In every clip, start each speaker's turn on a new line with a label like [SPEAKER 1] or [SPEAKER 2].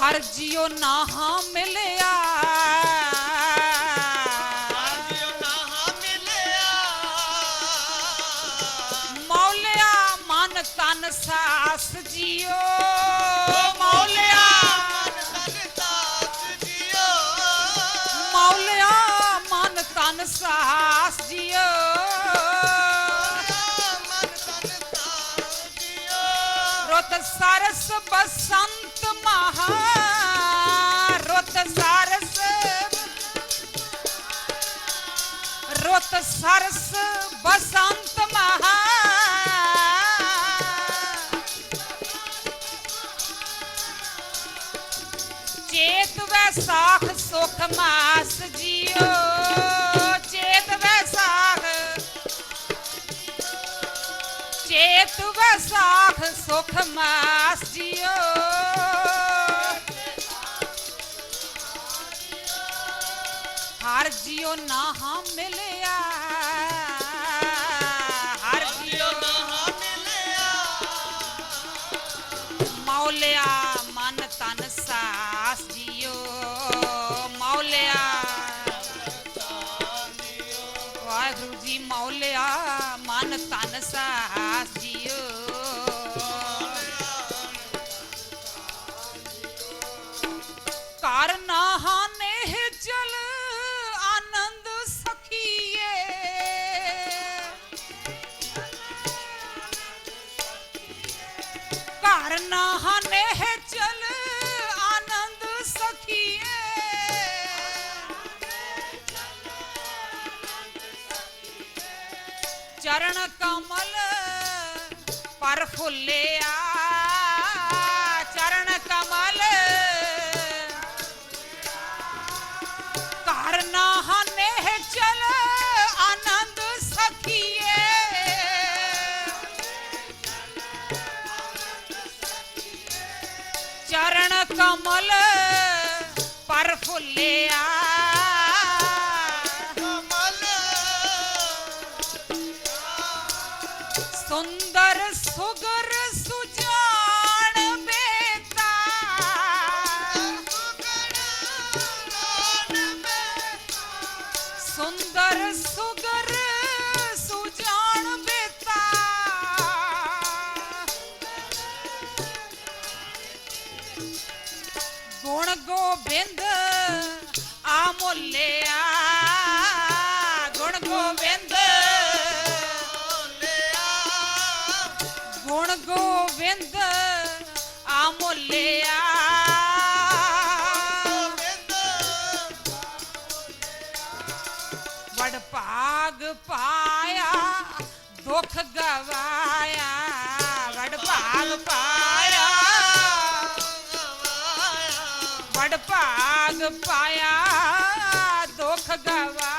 [SPEAKER 1] ਹਰ ਜਿਉ ਨਾਹਾ ਮਿਲਿਆ। ਰੁੱਤ ਸਰਸ ਬਸੰਤ ਮਹਾ ਰੁੱਤ ਸਰਸ ਰੁੱਤ ਸਰਸ ਬਸੰਤ ਮਹਾ। ਚੇਤ ਵੈਸਾਖ ਸੁਖ ਮਾਸ ਚੇਤ ਵੈਸਾਖ ਸੁਖ ਮਾਸ ਜਿਓ। ਹਰ ਜੀਓ ਨਾਹਾ ਮਿਲਿਆ। ਹਰ
[SPEAKER 2] ਜਿਉ
[SPEAKER 1] ਜੀਓ
[SPEAKER 2] ਨਾਹ ਮਿਲਿਆ।
[SPEAKER 1] ਮੌਲਿਆ ਮਨ ਤਨ ਸਾਸ ਜੀਓ। ਮੌਲਿਆ। ਵਾਹਿਗੁਰੂ ਜੀ ਮੌਲਿਆ ਮਨ ਚਰਨ ਕਮਲ ਪਰ ਫੁੱਲਿਆ। ਚਰਨ ਕਮਲ ਘਰ ਨਾਹਨੇ ਚਲ ਆਨੰਦ ਸਖੀਏ। ਚਰਨ ਕਮਲ ਪਰ ਫੁੱਲਿਆ। ਗੁਣ ਗੋਬਿੰਦ ਆ ਮੁੱਲਿਆ। ਗੁਣ ਗੋਬਿੰਦ। ਗੁਣ ਗੋਬਿੰਦ ਆ ਮੁੱਲਿਆ। ਵਡ ਭਾਗ ਪਾਇਆ ਦੁੱਖ ਗਵਾ ਪਾਇਆ ਦੁੱਖ ਗਵਾਇਆ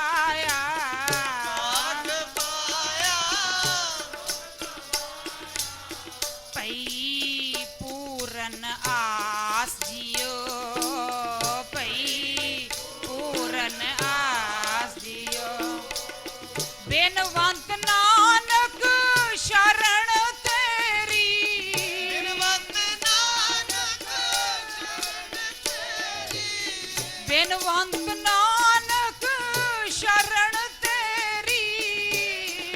[SPEAKER 1] ਬੇਨਵੰਤ ਨਾਨਕ, ਸ਼ਰਨ ਤੇਰੀ।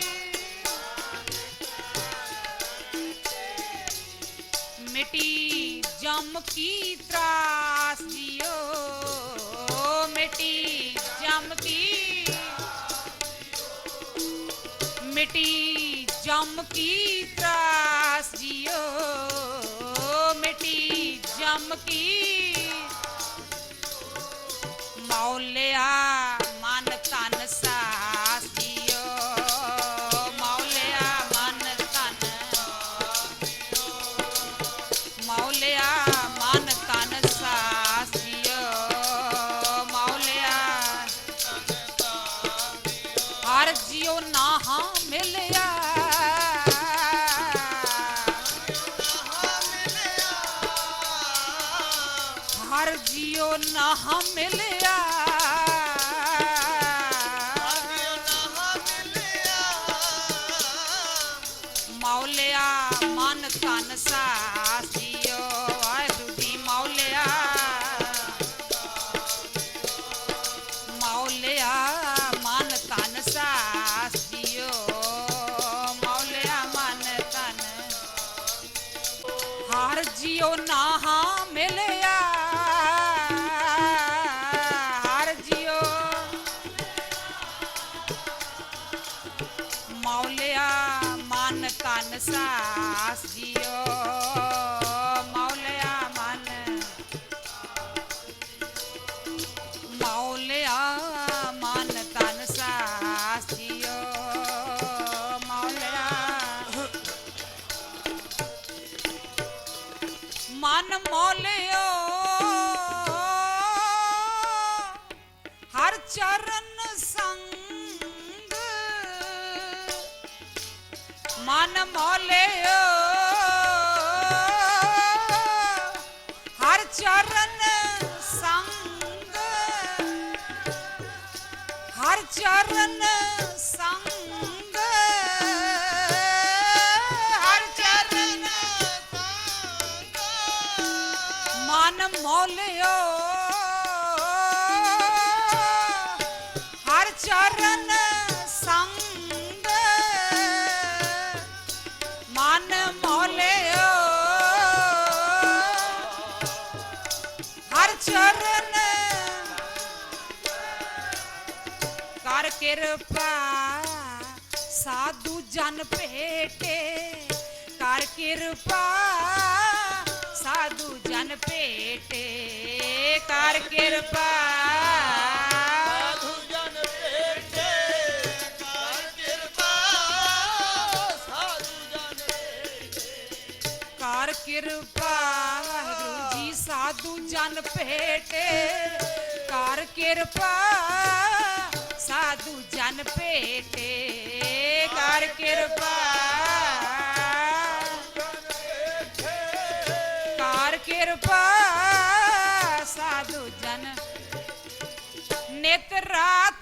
[SPEAKER 1] ਮਿਟੀ ਜਮ ਕੀ ਤਰਾਸ ਜਿਓ, ਮਿਟੀ ਜਮ ਕੀ। ਮਿਟੀ ਜਮ ਕੀ ਤਰਾਸ ਜਿਓ, ਮਿਟੀ ਜਮ ਕੀ। ਮੌਲਿਆ, ਮਨ ਤਨ ਸਾਸ ਮੌਲਿਆ, ਮਨ ਤਨ ਮੌਲਿਆ, ਮਨ ਤਨ ਸਾਸ ਜਿਓ ਮੌਲਿਆ, ਹਰ ਜਿਉ ਨਾਹਾ ਮਿਲਿਆ। ਹਰ ਜਿਉ ਨਾਹਾ ਮਿਲਿਆ। ਜਿਉ ਨਾਹਾ ਮਨ ਹਰ ਚਰਨ ਸੰਗ ਮਨ ਮੋਲਿਓ। ਹਰ ਚਰਨ ਕਰ ਕਿਰਪਾ ਸਾਧੂ ਜਨ ਭੇਟੇ। ਕਰ ਕਿਰਪਾ ਸਾਧੂ ਜਨ ਭੇਟੇ ਕਰ ਕਿਰਪਾ।
[SPEAKER 2] ਸਾਧੂ ਜਨ ਭੇਟੇ ਕਰ ਕਿਰਪਾ। ਸਾਧੂ ਜਨ ਭੇਟੇ।
[SPEAKER 1] ਕਰ ਕਿਰਪਾ ਵਾਹਿਗੁਰੂ ਜੀ ਸਾਧੂ ਜਨ ਭੇਟੇ ਕਰ ਕਿਰਪਾ। ਸਾਧੂ ਜਨ ਭੇਟੇ ਕਰ ਕਿਰਪਾ। ਸਾਧੂ ਜਨ। ਨਿਤ ਰਾਤ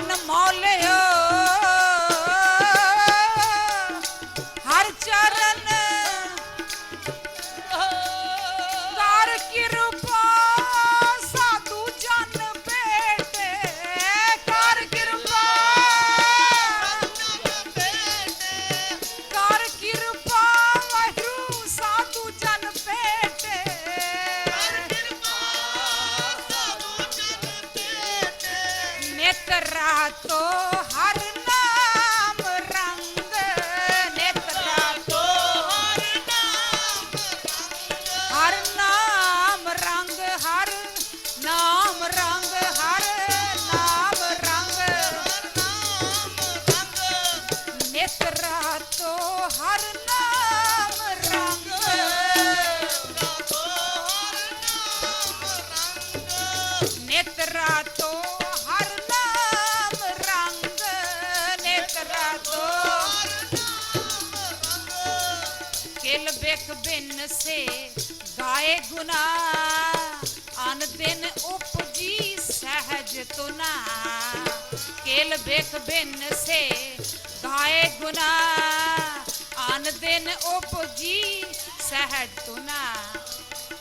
[SPEAKER 1] ਮਨ ਮੋਲਿਓ ਨਿਤ ਰਾਤੋ ਕਿਲ ਬਿਕ ਬਿਨ ਸੇ ਗਾਏ ਗੁਨਾ ਅਨ ਦਿਨ ਉਪਜੀ ਸਹਿਜ ਤੁਨਾ। ਕਿਲ ਬਿਕ ਬਿਨ ਸੇ ਗਾਏ ਗੁਨਾ ਅਨ ਦਿਨ ਉਪਜੀ ਸਹਿਜ ਤੁਨਾ।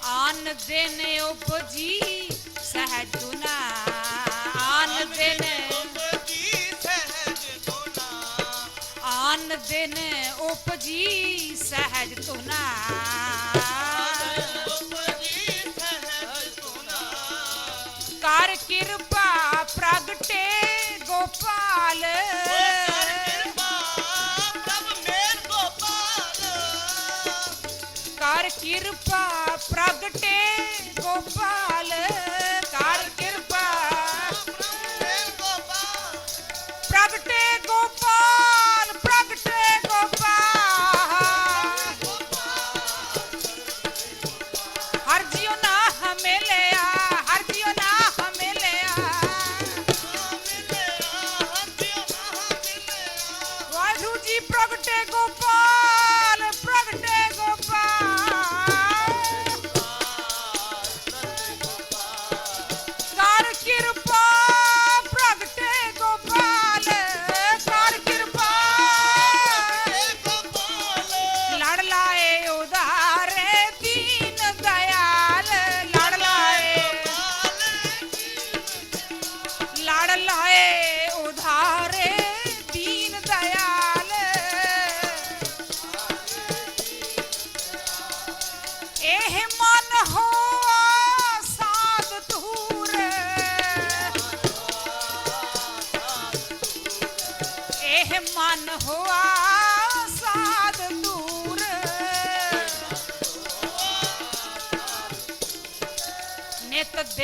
[SPEAKER 1] ਆਨ ਦਿਨ ਉਪਜੀ ਸਹਿਜ ਤੁਨਾ। ਆਨ ਦਿਨ ਆਨ ਦਿਨ ਉਪਜੀ ਸਹਿਜ ਤੁਨਾ ਕਰ ਕਿਰਪਾ ਪ੍ਰਗਟੇ ਗੋਪਾਲ। ਕਰ ਕਿਰਪਾ ਪ੍ਰਗਟੇ ਗੋਪਾਲ। ਵਾਹਿਗੁਰੂ ਜੀ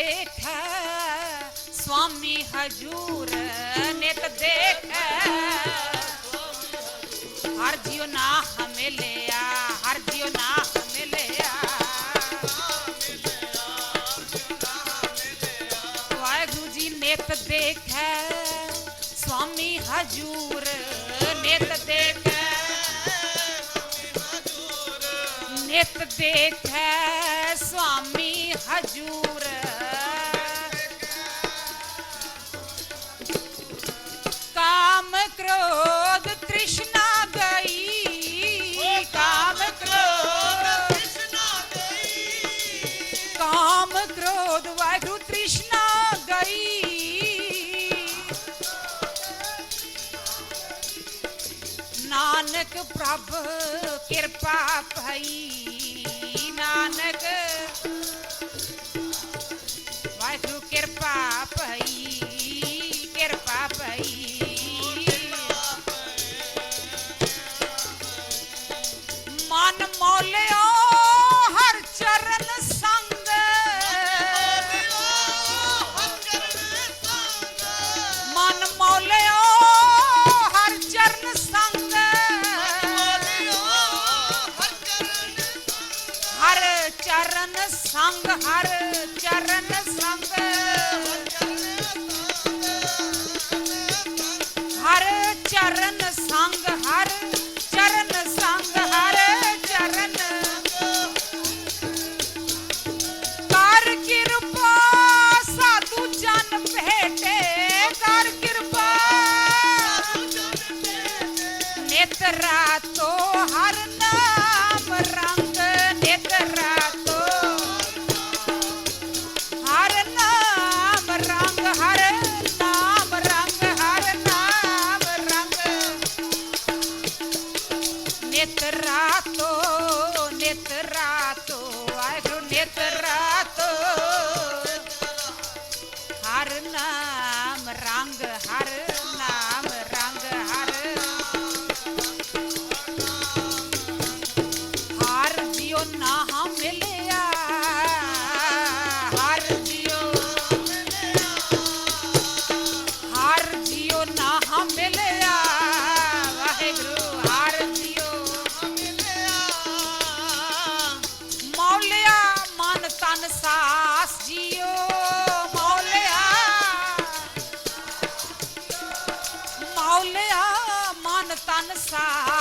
[SPEAKER 1] ਦੇਖੈ ਸੁਆਮੀ ਹਜੂਰ ਨਿਤ ਦੇਖੈ। ਹਰ ਜਿਉ ਲਿਆ ਹਰ ਜਿਉ ਵਾਹਿਗੁਰੂ ਜੀ ਨਿਤ ਦੇਖੈ ਸੁਆਮੀ ਹਜੂਰ ਨਿਤ ਦੇਖੈ। ਨਿਤ ਹਜੂਰ ਰੱਬ ਕਿਰਪਾ ਭਾਈ। ਅੰਗ ਹਰ ਚਰਨ ਸੰਗ, ਹਰ ਚਰਨ ਸੰਗ, ਹਰ ਚਰਨ ਸੰਗ, ਹਰ ਚਰਨ ਕਰ ਕਿਰਪਾ ਸਾਧੂ ਜਨ ਭੇਟੇ, ਕਰ ਕਿਰਪਾ। ਨੇਤਰਾ அங்கு On the side.